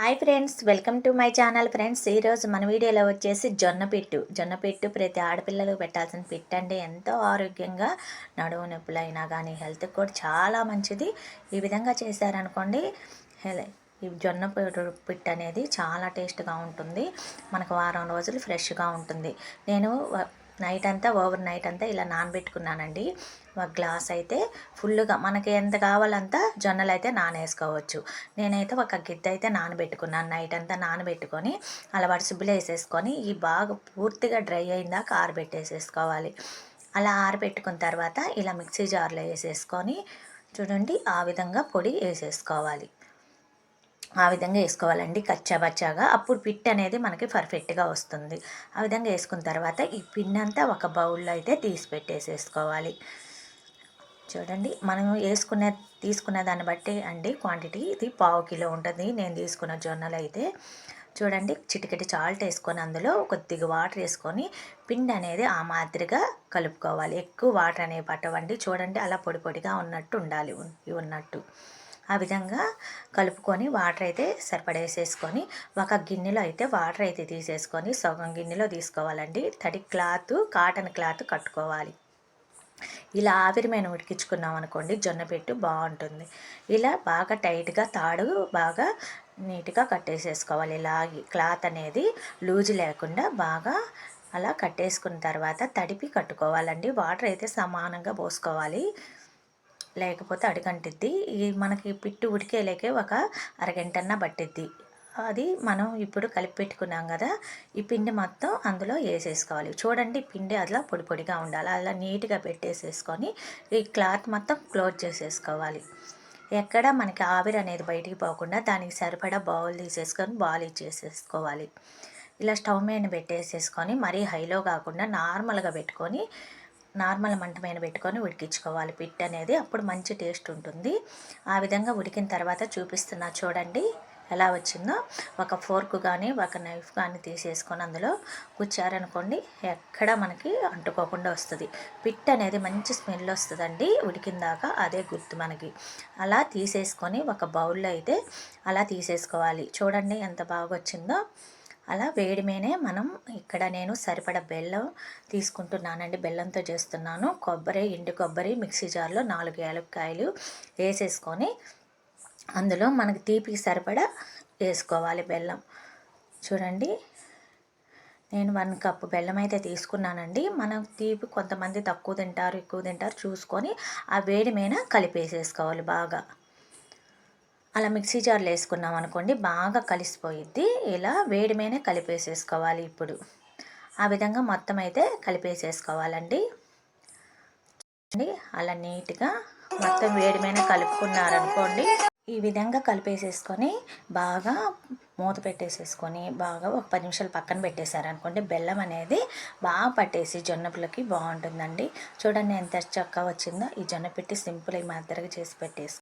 Hi friends welcome to my channel friends. ఈరోజు మన వీడియోలో వచ్చేసి జొన్న పిట్టు. జొన్న పిట్టు ప్రతి ఆడపిల్లలకు పెట్టాల్సిన పిట్టు అంటే ఎంతో ఆరోగ్యంగా నడువు నొప్పులైనా కానీ హెల్త్కి కూడా చాలా మంచిది. ఈ విధంగా చేశారనుకోండి ఈ జొన్న పిట్ట అనేది చాలా టేస్ట్గా ఉంటుంది. మనకు వారం రోజులు ఫ్రెష్గా ఉంటుంది. నేను నైట్ అంతా ఓవర్ నైట్ అంతా ఇలా నానబెట్టుకున్నానండి. ఒక గ్లాస్ అయితే ఫుల్గా మనకి ఎంత కావాలంతా జొన్నలు అయితే నానేసుకోవచ్చు. నేనైతే ఒక గిద్ద అయితే నానబెట్టుకున్నాను నైట్ అంతా నానబెట్టుకొని అలా సుబ్బులు వేసేసుకొని ఈ బాగా పూర్తిగా డ్రై అయిందాక ఆరబెట్టేసేసుకోవాలి. అలా ఆరబెట్టుకున్న తర్వాత ఇలా మిక్సీ జార్లో వేసేసుకొని చూడండి ఆ విధంగా పొడి వేసేసుకోవాలి. ఆ విధంగా వేసుకోవాలండి కచ్చాబచ్చాగా అప్పుడు పిట్ అనేది మనకి పర్ఫెక్ట్గా వస్తుంది. ఆ విధంగా వేసుకున్న తర్వాత ఈ పిన్ అంతా ఒక బౌల్లో అయితే తీసి పెట్టేసేసుకోవాలి. చూడండి మనం వేసుకునే తీసుకున్న దాన్ని బట్టి అండి క్వాంటిటీ. ఇది పావు కిలో ఉంటుంది. నేను తీసుకున్న జొన్నలు అయితే చూడండి చిటికెటి చాల్ట్ వేసుకొని అందులో కొద్దిగా వాటర్ వేసుకొని పిండి అనేది ఆ మాదిరిగా కలుపుకోవాలి. ఎక్కువ వాటర్ అనేవి పట్టవండి. చూడండి అలా పొడి పొడిగా ఉన్నట్టు ఉండాలి. ఉన్నట్టు. ఆ విధంగా కలుపుకొని వాటర్ అయితే సరిపడేసేసుకొని ఒక గిన్నెలో అయితే వాటర్ అయితే తీసేసుకొని సగం గిన్నెలో తీసుకోవాలండి. తడి క్లాత్ కాటన్ క్లాత్ కట్టుకోవాలి. ఇలా ఆవిరిమైన ఉడికించుకున్నాం అనుకోండి జొన్న పెట్టు బాగుంటుంది. ఇలా బాగా టైట్గా తాడు బాగా నీట్గా కట్టేసేసుకోవాలి. ఇలా క్లాత్ అనేది లూజ్ లేకుండా బాగా అలా కట్టేసుకున్న తర్వాత తడిపి కట్టుకోవాలండి. వాటర్ అయితే సమానంగా పోసుకోవాలి. లేకపోతే అడుగంటిద్ది. ఈ మనకి పిట్టు ఉడికేలేకే ఒక అరగంటన్నా పట్టిద్ది. అది మనం ఇప్పుడు కలిపి పెట్టుకున్నాం కదా ఈ పిండి మొత్తం అందులో వేసేసుకోవాలి. చూడండి పిండి అలా పొడి పొడిగా ఉండాలి. అలా నీట్గా పెట్టేసేసుకొని ఈ క్లాత్ మొత్తం క్లోజ్ చేసేసుకోవాలి. ఎక్కడ మనకి ఆవిరి అనేది బయటికి పోకుండా దానికి సరిపడా బౌల్ తీసేసుకొని బాల్ ఇచ్చేసేసుకోవాలి. ఇలా స్టవ్ మీద పెట్టేసేసుకొని మరీ హైలో కాకుండా నార్మల్గా పెట్టుకొని నార్మల్ మంట మీద పెట్టుకొని ఉడికించుకోవాలి. పిట్ అనేది అప్పుడు మంచి టేస్ట్ ఉంటుంది. ఆ విధంగా ఉడికిన తర్వాత చూపిస్తున్నా చూడండి ఎలా వచ్చిందో. ఒక ఫోర్క్ కానీ ఒక నైఫ్ కానీ తీసేసుకొని అందులో కూర్చారనుకోండి ఎక్కడ మనకి అంటుకోకుండా వస్తుంది. పిట్ అనేది మంచి స్మెల్ వస్తుందండి ఉడికిందాక అదే గుర్తు మనకి. అలా తీసేసుకొని ఒక బౌల్లో అయితే అలా తీసేసుకోవాలి. చూడండి ఎంత బాగా వచ్చిందో అలా వేడి మీనే మనం ఇక్కడ నేను సరిపడ బెల్లం తీసుకుంటున్నానండి. బెల్లంతో చేస్తున్నాను. కొబ్బరి ఎండు కొబ్బరి మిక్సీ జార్లో నాలుగు యాలక్కాయలు వేసేసుకొని అందులో మనకి తీపికి సరిపడా వేసుకోవాలి బెల్లం. చూడండి నేను వన్ కప్ బెల్లం అయితే తీసుకున్నానండి. మనం తీపి కొంతమంది తక్కువ తింటారు ఎక్కువ తింటారు. చూసుకొని ఆ వేడి మీద కలిపేసేసుకోవాలి బాగా. అలా మిక్సీ జార్లో వేసుకున్నాం అనుకోండి బాగా కలిసిపోయిద్ది. ఇలా వేడి కలిపేసేసుకోవాలి ఇప్పుడు. ఆ విధంగా మొత్తం అయితే కలిపేసేసుకోవాలండి. అలా నీట్గా మొత్తం వేడి మీద కలుపుకున్నారనుకోండి ఈ విధంగా కలిపేసేసుకొని బాగా మూత పెట్టేసేసుకొని బాగా ఒక పది నిమిషాలు పక్కన పెట్టేశారనుకోండి బెల్లం అనేది బాగా పట్టేసి జొన్నపులకి బాగుంటుందండి. చూడండి ఎంత చక్కగా వచ్చిందో. ఈ జొన్న పెట్టి సింపుల్ ఈ మాదిరిగా చేసి పెట్టేసి